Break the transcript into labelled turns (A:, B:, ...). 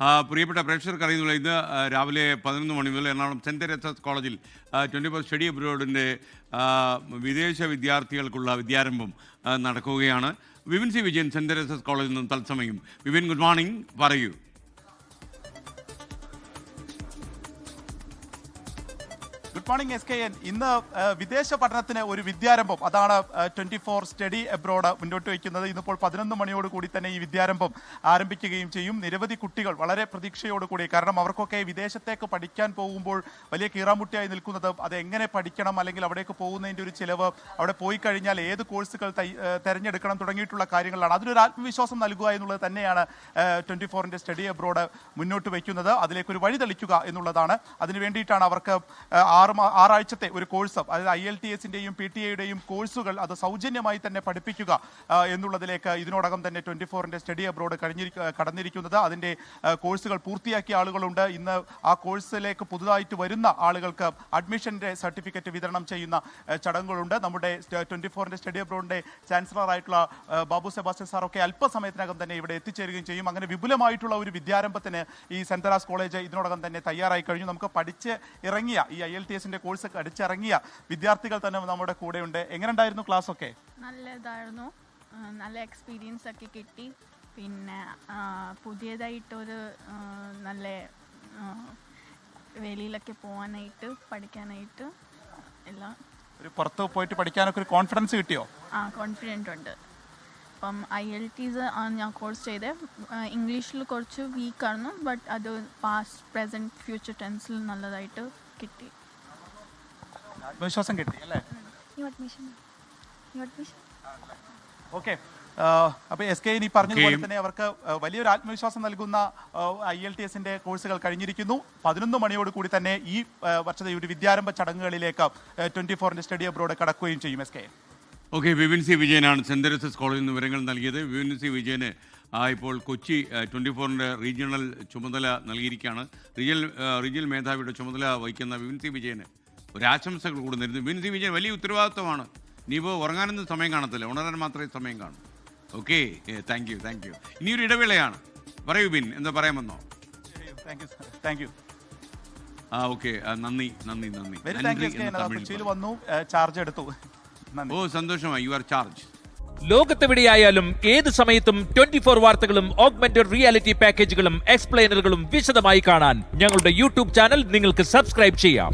A: പ്രിയപ്പെട്ട പ്രേക്ഷകർക്ക് അറിയുന്നില്ല ഇന്ന് രാവിലെ പതിനൊന്ന് മണി മുതൽ എറണാകുളം സെന്റ് തെരേസസ് കോളേജിൽ ട്വന്റി ഫോർ സ്റ്റഡി അബ്രോഡിന്റെ വിദേശ വിദ്യാർത്ഥികൾക്കുള്ള വിദ്യാരംഭം നടക്കുകയാണ്. Vipin C Vijayan saint Teresa's കോളേജിൽ നിന്നും തത്സമയം. Vivin good morning. പറയൂ.
B: Good morning S K N ഇന്ന് വിദേശ പഠനത്തിന് ഒരു വിദ്യാരംഭം. അതാണ് ട്വന്റി ഫോർ സ്റ്റഡി എബ്രോഡ് മുന്നോട്ട് വയ്ക്കുന്നത്. ഇന്നിപ്പോൾ പതിനൊന്ന് മണിയോട് കൂടി തന്നെ ഈ വിദ്യാരംഭം ആരംഭിക്കുകയും ചെയ്യും. നിരവധി കുട്ടികൾ വളരെ പ്രതീക്ഷയോടുകൂടി കാരണം അവർക്കൊക്കെ വിദേശത്തേക്ക് പഠിക്കാൻ പോകുമ്പോൾ വലിയ കീറാമുട്ടിയായി നിൽക്കുന്നത്. അത് എങ്ങനെ പഠിക്കണം? അല്ലെങ്കിൽ അവിടേക്ക് പോകുന്നതിന്റെ ഒരു ചിലവ് അവിടെ പോയി കഴിഞ്ഞാൽ ഏത് കോഴ്സുകൾ തിരഞ്ഞെടുക്കണം തുടങ്ങിയിട്ടുള്ള കാര്യങ്ങളാണ് അതിനൊരു ആത്മവിശ്വാസം നൽകുക എന്നുള്ളത് തന്നെയാണ് ട്വന്റി ഫോറിന്റെ സ്റ്റഡി അബ്രോഡ് മുന്നോട്ട് വയ്ക്കുന്നത്. അതിലേക്ക് ഒരു വഴി തെളിക്കുക എന്നുള്ളതാണ്. അതിന് വേണ്ടിയിട്ടാണ് അവർക്ക് ആ, ആറ് ആറാഴ്ചത്തെ ഒരു കോഴ്സ് അതായത് ഐ എൽ ടി എസിന്റെയും പി ടി എയുടെയും കോഴ്സുകൾ അത് സൗജന്യമായി തന്നെ പഠിപ്പിക്കുക എന്നുള്ളതിലേക്ക് ഇതിനോടകം തന്നെ ട്വന്റി ഫോറിന്റെ സ്റ്റഡി അബ്രോഡ് കഴിഞ്ഞിരി കടന്നിരിക്കുന്നത്. അതിന്റെ കോഴ്സുകൾ പൂർത്തിയാക്കിയ ആളുകളുണ്ട്. ഇന്ന് ആ കോഴ്സിലേക്ക് പുതുതായിട്ട് വരുന്ന ആളുകൾക്ക് അഡ്മിഷന്റെ സർട്ടിഫിക്കറ്റ് വിതരണം ചെയ്യുന്ന ചടങ്ങുകളുണ്ട്. നമ്മുടെ ട്വന്റി ഫോറിന്റെ സ്റ്റഡി അബ്രോഡിന്റെ ചാൻസലർ ആയിട്ടുള്ള ബാബു സെബാസ്റ്റ്യൻ സാറൊക്കെ അല്പസമയത്തിനകം തന്നെ ഇവിടെ എത്തിച്ചേരുകയും ചെയ്യും. അങ്ങനെ വിപുലമായിട്ടുള്ള ഒരു വിദ്യാരംഭത്തിന് ഈ സെന്റ് കോളേജ് ഇതിനോടകം തന്നെ തയ്യാറായി കഴിഞ്ഞു. നമുക്ക് പഠിച്ച് ഇറങ്ങിയ ഈ ഐ എൽ ടി എസിന്റെ കോഴ്സ് ഒക്കെ അടിച്ചിറങ്ങിയ വിദ്യാർത്ഥികൾ തന്നെ നമ്മുടെ കൂടെയുണ്ട്. എങ്ങനെ ഉണ്ടായിരുന്നു ക്ലാസ് ഒക്കെ
C: നല്ലതായിരുന്നു നല്ല എക്സ്പീരിയൻസ് ഒക്കെ കിട്ടി. പിന്നെ പുതിയതായിട്ടൊരു നല്ല വെളിയിലൊക്കെ പോകാനായിട്ട് പഠിക്കാനായിട്ട് എല്ലാം.
B: ഒരു പുറത്ത് പോയിട്ട് പഠിക്കാനൊക്കെ ഒരു കോൺഫിഡൻസ് കിട്ടിയോ?
C: ആ കോൺഫിഡന്റ് ഉണ്ട്. അപ്പം ഐ എൽ ടീസ് ആണ് ഞാൻ കോഴ്സ് ചെയ്തത് ഇംഗ്ലീഷിൽ കുറച്ച് വീക്കായിരുന്നു ബട്ട് അത് പാസ്റ്റ് പ്രസന്റ് ഫ്യൂച്ചർ ടെൻസിൽ നല്ലതായിട്ട് കിട്ടി.
B: വിശ്വാസം കിട്ടി അല്ലേ? ഓക്കെ. അപ്പൊ എസ് കെ ഇനി പറഞ്ഞതുപോലെ തന്നെ അവർക്ക് വലിയൊരു ആത്മവിശ്വാസം നൽകുന്ന ഐ എൽ ടി എസിന്റെ കോഴ്സുകൾ കഴിഞ്ഞിരിക്കുന്നു. പതിനൊന്ന് മണിയോട് കൂടി തന്നെ ഈ വർഷത്തെ ഒരു വിദ്യാരംഭ ചടങ്ങുകളിലേക്ക് ട്വന്റി ഫോറിന്റെ സ്റ്റഡി അബ്രോഡ് കടക്കുകയും ചെയ്യും S K.
A: Okay Vipin C വിജയനാണ് സെന്റ് തെരേസസ് കോളേജിൽ നിന്ന് വിവരങ്ങൾ നൽകിയത്. വിപിൻ സി വിജയന് ആ, ഇപ്പോൾ കൊച്ചി ട്വന്റി ഫോറിന്റെ റീജിയണൽ ചുമതല നൽകിയിരിക്കുകയാണ്. റീജിയൽ റീജിയൽ മേധാവിയുടെ ചുമതല വഹിക്കുന്ന വിപിൻ സി വിജയന്. ഒരു ആശംസകൾ കൂടെ നേരുന്നു. വിപിൻ സി വിജയൻ വലിയ ഉത്തരവാദിത്വമാണ്. നീ ഇപ്പോൾ ഉറങ്ങാനൊന്നും സമയം കാണത്തില്ല. ഉണരാൻ മാത്രമേ സമയം കാണൂ. Okay thank you thank you ഇനിയൊരു ഇടവേളയാണ്. പറയൂ ബിൻ. എന്താ പറയാമെന്നോ
B: താങ്ക് യു താങ്ക് യു
A: ആ ഓക്കെ നന്ദി നന്ദി നന്ദി.
B: കൊച്ചിയിൽ വന്നു ചാർജ് എടുത്തു.
A: ഓ സന്തോഷമായി. യു ആർ ചാർജ്
D: ലോകത്തെവിടെയായാലും ഏത് സമയത്തും ട്വന്റി ഫോർ വാർത്തകളും ഓഗ്മെന്റഡ് റിയാലിറ്റി പാക്കേജുകളും എക്സ്പ്ലെയിനറുകളും വിശദമായി കാണാൻ ഞങ്ങളുടെ യൂട്യൂബ് ചാനൽ നിങ്ങൾക്ക് സബ്സ്ക്രൈബ് ചെയ്യാം.